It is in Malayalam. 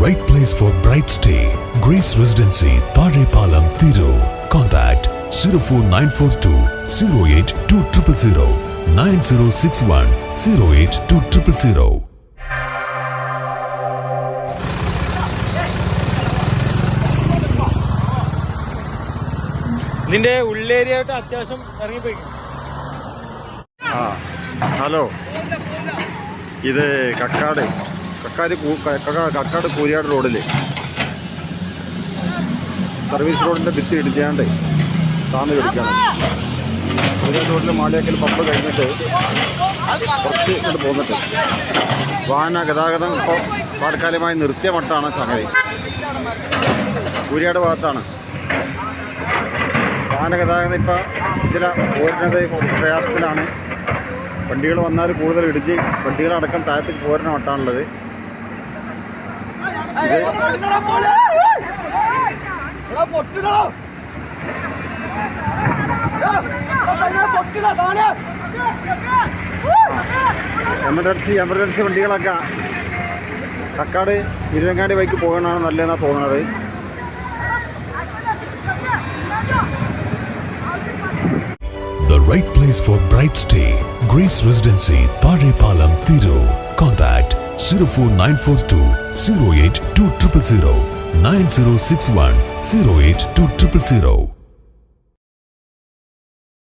right place for bright stay. Grace Residency, Tarepalam, Thiru. Contact 04942 082 9061 082 ഇതിന്റെ ഉള്ളേരിയായിട്ട് അത്യാവശ്യം ഇറങ്ങിപ്പോയി ആ ഹലോ ഇത് കക്കാട് കക്കാട് കക്കാട് കൂരിയാട് റോഡിൽ സർവീസ് റോഡിന്റെ ഭിത്തി ഇടിച്ചാണ്ട് താന്ന് കിടക്കുകയാണ് കൂരിയാട് റോഡിൽ മാളിയാക്കൽ പമ്പ് കഴിഞ്ഞിട്ട് കുറച്ച് ഇങ്ങോട്ട് പോന്നിട്ട് വാഹന ഗതാഗതം ഇപ്പോൾ താൽക്കാലികമായി നിർത്തിയ മട്ടാണ് സംഗതി. കൂരിയാട് ഭാഗത്താണ്. വാഹന ഗതാഗതം ഇപ്പോൾ ചില പോരുന്നത് പ്രയാസത്തിലാണ്. വണ്ടികൾ വന്നാൽ കൂടുതൽ ഇടിച്ച് വണ്ടികളടക്കം താഴത്തേക്ക് പോരുന്ന മട്ടാണുള്ളത്. എമർജൻസി എമർജൻസി വണ്ടികളൊക്കെ കക്കാട് ഇരുവങ്ങാടി വഴിക്ക് പോകണമാണ് നല്ലതെന്നാണ് തോന്നുന്നത് The right place for bright stay. Grace Residency, Parepalam, Thiru. Contact zero four nine four two zero eight two triple zero nine zero six one zero eight two triple zero.